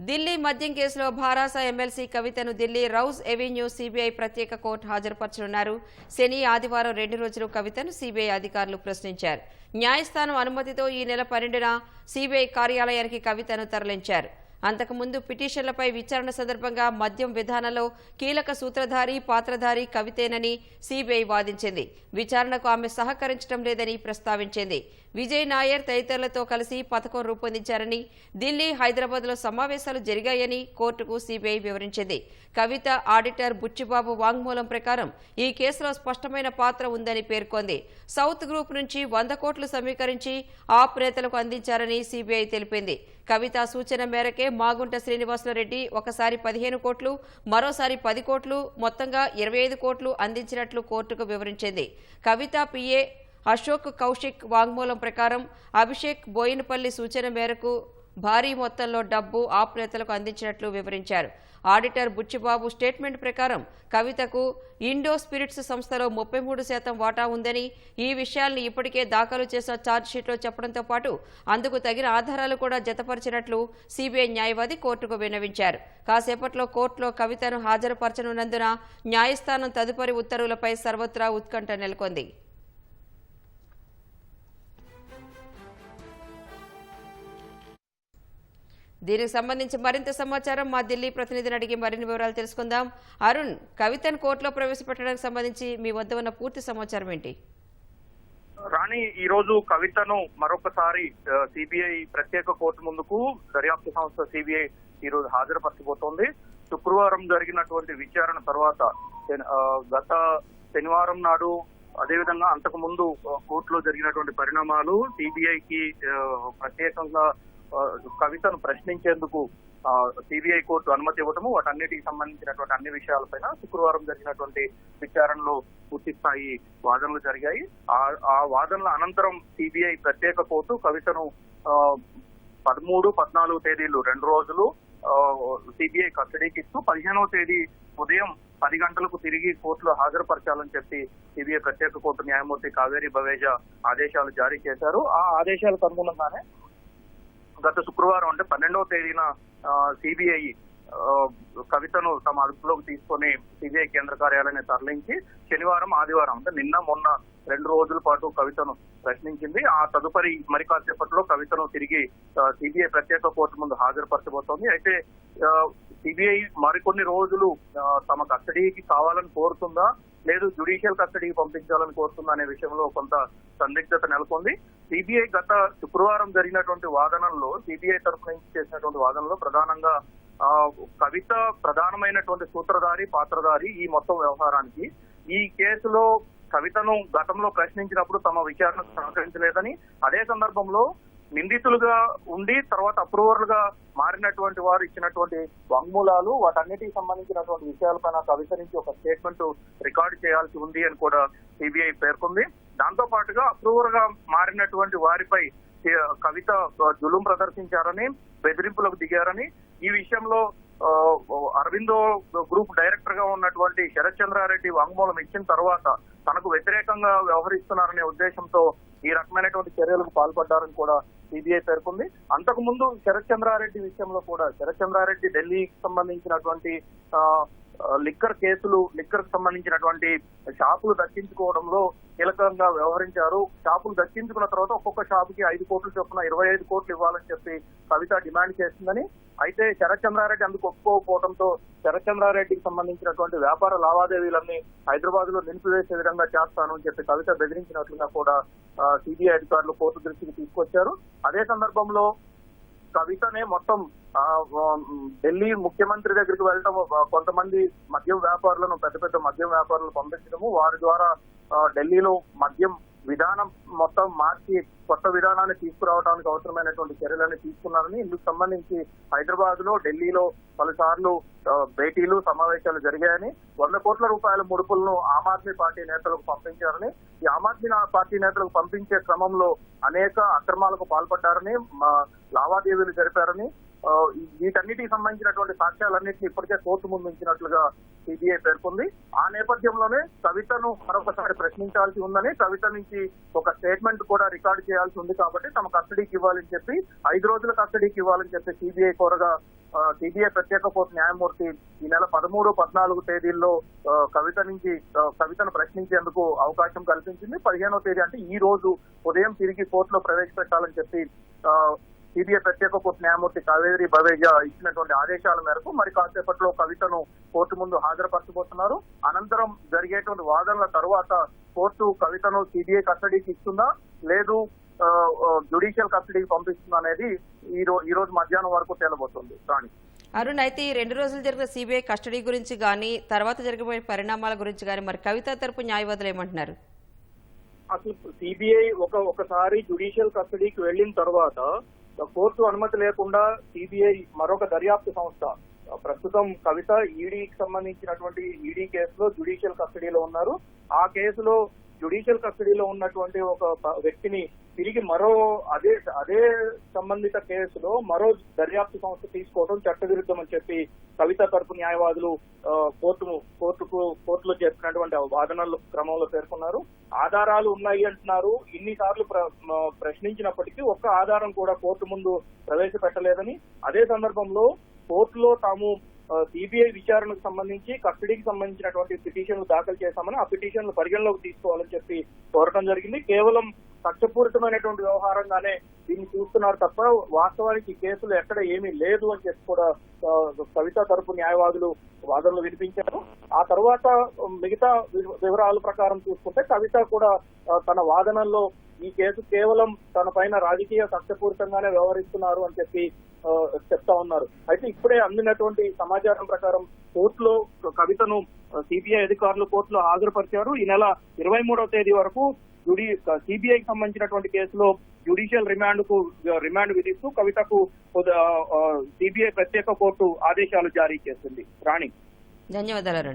ఢిల్లీ మద్యం కేసులో భారాస ఎమ్మెల్సీ కవితను ఢిల్లీ రౌజ్ ఎవెన్యూ సీబీఐ ప్రత్యేక కోర్టు హాజరుపరచనున్నారు. శని ఆదివారం రెండు రోజులు కవితను సీబీఐ అధికారులు ప్రశ్నించారు. న్యాయస్థానం అనుమతితో ఈ నెల పన్నెండున సీబీఐ కార్యాలయానికి కవితను తరలించారు. అంతకుముందు పిటిషన్లపై విచారణ సందర్భంగా మద్యం విధానంలో కీలక సూత్రధారి పాత్రధారి కవితేనని సీబీఐ వాదించింది. విచారణకు ఆమె సహకరించడం లేదని ప్రస్తావించింది. విజయ్ నాయర్ తదితరులతో కలిసి పథకం రూపొందించారని ఢిల్లీ హైదరాబాద్లో సమావేశాలు జరిగాయని కోర్టుకు సీబీఐ వివరించింది. కవిత ఆడిటర్ బుచ్చిబాబు వాంగ్మూలం ప్రకారం ఈ కేసులో స్పష్టమైన పాత్ర ఉందని పేర్కొంది. సౌత్ గ్రూప్ నుంచి వంద కోట్లు సమీకరించి ఆప్ నేతలకు అందించారని సీబీఐ తెలిపింది. కవిత సూచన మేరకే మాగుంట శ్రీనివాసులరెడ్డి ఒకసారి పదిహేను కోట్లు మరోసారి పది కోట్లు మొత్తంగా ఇరవై ఐదు కోట్లు అందించినట్లు కోర్టుకు వివరించింది. కవిత పిఏ అశోక్ కౌశిక్ వాంగ్మూలం ప్రకారం అభిషేక్ బోయినపల్లి సూచన మేరకు భారీ మొత్తంలో డబ్బు ఆప్ నేతలకు అందించినట్లు వివరించారు. ఆడిటర్ బుచ్చిబాబు స్టేట్మెంట్ ప్రకారం కవితకు ఇండో స్పిరిట్స్ సంస్థలో ముప్పై మూడు శాతం వాటా ఉందని ఈ విషయాల్ని ఇప్పటికే దాఖలు చేసిన ఛార్జ్షీట్లో చెప్పడంతో పాటు అందుకు తగిన ఆధారాలు కూడా జతపరిచినట్లు సీబీఐ న్యాయవాది కోర్టుకు విన్నవించారు. కాసేపట్లో కోర్టులో కవితను హాజరుపరచనున్నందున న్యాయస్థానం తదుపరి ఉత్తర్వులపై సర్వత్రా ఉత్కంఠ నెలకొంది. దీనికి సంబంధించి మరింత సమాచారం మా ఢిల్లీ ప్రతినిధిని అడిగి మరిన్ని వివరాలు తెలుసుకుందాం. అరుణ్ కవితను కోర్టులో ప్రవేశపెట్టడానికి సంబంధించి మీ వద్ద ఉన్న పూర్తి సమాచారం ఏంటి? రాణి ఈ రోజు కవితను మరొకసారి సిబిఐ ప్రత్యేక కోర్టు ముందుకు దర్యాప్తు సంస్థ సిబిఐ ఈ రోజు హాజరుపరచబోతోంది. శుక్రవారం జరిగినటువంటి విచారణ తర్వాత గత శనివారం నాడు అదేవిధంగా అంతకు ముందు కోర్టులో జరిగినటువంటి పరిణామాలు సిబిఐకి ప్రత్యేకంగా కవితను ప్రశ్నించేందుకు సిబిఐ కోర్టు అనుమతి ఇవ్వటము వాటన్నిటికి సంబంధించినటువంటి అన్ని విషయాలపైన శుక్రవారం జరిగినటువంటి విచారణలో పూర్తి స్థాయి వాదనలు జరిగాయి. ఆ ఆ వాదనల అనంతరం సిబిఐ ప్రత్యేక కోర్టు కవితను పదమూడు పద్నాలుగు తేదీలు రెండు రోజులు సిబిఐ కస్టడీకి ఇస్తూ పదిహేనవ తేదీ ఉదయం పది గంటలకు తిరిగి కోర్టులో హాజరుపరచాలని చెప్పి సిబిఐ ప్రత్యేక కోర్టు న్యాయమూర్తి కావేరి బవేజా ఆదేశాలు జారీ చేశారు. ఆ ఆదేశాలకు అనుగుణంగానే గత శుక్రవారం అంటే పన్నెండవ తేదీన సిబిఐ కవితను తమ అదుపులోకి తీసుకొని సిబిఐ కేంద్ర కార్యాలయాన్ని తరలించి శనివారం ఆదివారం అంటే నిన్న మొన్న రెండు రోజుల పాటు కవితను ప్రశ్నించింది. ఆ తదుపరి మరి కాసేపట్లో కవితను తిరిగి సిబిఐ ప్రత్యేక కోర్టు ముందు హాజరుపరచబోతోంది. అయితే సిబిఐ మరికొన్ని రోజులు తమ కస్టడీకి కావాలని కోరుతుందా? లేదు జ్యుడిషియల్ కస్టడీకి పంపించాలని కోరుతుందా అనే విషయంలో కొంత సందిగ్ధత నెలకొంది. సిబిఐ గత శుక్రవారం జరిగినటువంటి వాదనల్లో సిబిఐ తరఫు నుంచి చేసినటువంటి వాదనలో ప్రధానంగా ఆ, కవిత ప్రధానమైనటువంటి సూత్రధారి పాత్రధారి ఈ మొత్తం వ్యవహారానికి. ఈ కేసులో కవితను గతంలో ప్రశ్నించినప్పుడు తమ విచారణకు సహకరించలేదని అదే సందర్భంలో నిందితులుగా ఉండి తర్వాత అప్రూవర్లుగా మారినటువంటి వారు ఇచ్చినటువంటి వాంగ్మూలాలు వాటన్నిటికి సంబంధించినటువంటి విషయాలపైన కవిత నుంచి ఒక స్టేట్మెంట్ రికార్డు చేయాల్సి ఉంది అని కూడా సిబిఐ పేర్కొంది. దాంతో పాటుగా అప్రూవర్గా మారినటువంటి వారిపై కవిత జులుం ప్రదర్శించారని బెదిరింపులకు దిగారని ఈ విషయంలో అరవిందో గ్రూప్ డైరెక్టర్గా ఉన్నటువంటి శరత్ చంద్రారెడ్డి వాంగ్మూలం ఇచ్చిన తర్వాత తనకు వ్యతిరేకంగా వ్యవహరిస్తున్నారనే ఉద్దేశంతో ఈ రకమైనటువంటి చర్యలకు పాల్పడ్డారని కూడా సిబిఐ పేర్కొంది. అంతకు ముందు శరత్ చంద్రారెడ్డి విషయంలో కూడా శరత్ చంద్రారెడ్డి ఢిల్లీకి సంబంధించినటువంటి లిక్కర్ కేసులు లిక్కర్ సంబంధించినటువంటి షాపులు దక్కించుకోవడంలో కీలకంగా వ్యవహరించారు. షాపులు దక్కించుకున్న తర్వాత ఒక్కొక్క షాపుకి ఐదు కోట్లు చొప్పున ఇరవై ఐదు కోట్లు ఇవ్వాలని చెప్పి కవిత డిమాండ్ చేసిందని. అయితే శరత్చంద్రారెడ్డి అందుకు ఒప్పుకోకపోవడంతో శరత్చంద్రారెడ్డికి సంబంధించినటువంటి వ్యాపార లావాదేవీలన్నీ హైదరాబాద్లో నిలిపివేసే విధంగా చేస్తాను అని చెప్పి కవిత బెదిరించినట్లుగా కూడా సిబిఐ అధికారులు కోర్టు దృష్టికి తీసుకొచ్చారు. అదే సందర్భంలో కవితనే మొత్తం ఢిల్లీ ముఖ్యమంత్రి దగ్గరికి వెళ్ళటం కొంతమంది మద్యం వ్యాపారులను పెద్ద పెద్ద మద్యం వ్యాపారులను పంపించడము వారి ద్వారా ఢిల్లీలో మద్యం విధానం మొత్తం మార్చి కొత్త విధానాన్ని తీసుకురావడానికి అవసరమైనటువంటి చర్యలను తీసుకున్నారని. ఇందుకు సంబంధించి హైదరాబాద్లో ఢిల్లీలో పలుసార్లు భేటీలు సమావేశాలు జరిగాయని వంద కోట్ల రూపాయల ముడుపులను ఆమ్ ఆద్మీ పార్టీ నేతలకు పంపించారని ఈ ఆమ్ ఆద్మీ పార్టీ నేతలకు పంపించే క్రమంలో అనేక అక్రమాలకు పాల్పడ్డారని మా లావాదేవీలు జరిపారని వీటన్నిటికి సంబంధించినటువంటి సాక్ష్యాలన్నింటినీ ఇప్పటికే కోర్టు ముందు ఉంచినట్లుగా సిబిఐ పేర్కొంది. ఆ నేపథ్యంలోనే కవితను మరొకసారి ప్రశ్నించాల్సి ఉందని కవిత నుంచి ఒక స్టేట్మెంట్ కూడా రికార్డు చేయాల్సి ఉంది కాబట్టి తమ కస్టడీకి ఇవ్వాలని చెప్పి ఐదు రోజుల కస్టడీకి ఇవ్వాలని చెప్పి సిబిఐ కోరగా సిబిఐ ప్రత్యేక కోర్టు న్యాయమూర్తి ఈ నెల పదమూడు పద్నాలుగు తేదీల్లో కవిత నుంచి కవితను ప్రశ్నించేందుకు అవకాశం కల్పించింది. పదిహేనో తేదీ అంటే ఈ రోజు ఉదయం తిరిగి కోర్టులో ప్రవేశపెట్టాలని చెప్పి సిబిఐ ప్రత్యేక కోర్టు న్యాయమూర్తి కావేరి బవేజా ఇచ్చినటువంటి ఆదేశాల మేరకు మరి కాసేపట్లో కవితను కోర్టు ముందు హాజరుపరచబోతున్నారు. అనంతరం జరిగేటువంటి వాదనల తరువాత కోర్టు కవితను సిబిఐ కస్టడీకి ఇస్తుందా? లేదు జ్యుడిషియల్ కస్టడీకి పంపిస్తుందా అనేది ఈ రోజు ఈ రోజు మధ్యాహ్నం వరకు తేలబోతుంది. రాణి. అరుణ్ అయితే ఈ రెండు రోజులు జరిగిన సిబిఐ కస్టడీ గురించి కానీ తర్వాత జరిగిపోయే పరిణామాల గురించి కానీ మరి కవిత తరపు న్యాయవాదులు ఏమంటున్నారు? అసలు సిబిఐ ఒక ఒకసారి జ్యుడిషియల్ కస్టడీకి వెళ్ళిన తర్వాత కోర్టు అనుమతి లేకుండా సిబిఐ మరొక దర్యాప్తు సంస్థ ప్రస్తుతం కవిత ఈడీకి సంబంధించినటువంటి ఈడీ కేసులో జ్యుడిషియల్ కస్టడీలో ఉన్నారు. ఆ కేసులో జ్యుడిషియల్ కస్టడీలో ఉన్నటువంటి ఒక వ్యక్తిని తిరిగి మరో అదే అదే సంబంధిత కేసులో మరో దర్యాప్తు సంస్థ తీసుకోవడం చట్టవిరుద్ధం అని చెప్పి కవిత తరపు న్యాయవాదులు కోర్టు కోర్టును కోర్టుకు కోర్టులో చేసినటువంటి వాదనల క్రమంలో పేర్కొన్నారు. ఆధారాలు ఉన్నాయి అంటున్నారు. ఇన్నిసార్లు ప్ర- ప్రశ్నించినప్పటికీ ఒక్క ఆధారం కూడా కోర్టు ముందు ప్రవేశపెట్టలేదని. అదే సందర్భంలో కోర్టులో తాము సిబిఐ విచారణకు సంబంధించి కస్టడీకి సంబంధించినటువంటి పిటిషన్లు దాఖలు చేశామని ఆ పిటిషన్లు పరిగణలోకి తీసుకోవాలని చెప్పి కోరటం జరిగింది. కేవలం కక్షపూరితమైనటువంటి వ్యవహారంగానే దీన్ని చూస్తున్నారు తప్ప వాస్తవానికి కేసులు ఎక్కడ ఏమీ లేదు అని చెప్పి కూడా ఆ, కవిత తరపు న్యాయవాదులు వాదనలు వినిపించారు. ఆ తర్వాత మిగతా వి- వివరాల ప్రకారం చూసుకుంటే కవిత కూడా తన వాదనల్లో ఈ కేసు కేవలం తన పైన రాజకీయ కక్షపూరితంగానే వ్యవహరిస్తున్నారు అని చెప్పి చెప్తా ఉన్నారు. అయితే ఇప్పుడే అందినటువంటి సమాచారం ప్రకారం కోర్టులో కవితను సిబిఐ అధికారులు కోర్టులో హాజరుపరిచారు. ఈ నెల ఇరవై మూడవ తేదీ వరకు జుడి సిబిఐకి సంబంధించినటువంటి కేసులో జ్యుడిషియల్ రిమాండ్కు రిమాండ్ విధిస్తూ కవితకు సిబిఐ ప్రత్యేక కోర్టు ఆదేశాలు జారీ చేసింది. రాణి. ధన్యవాదాలు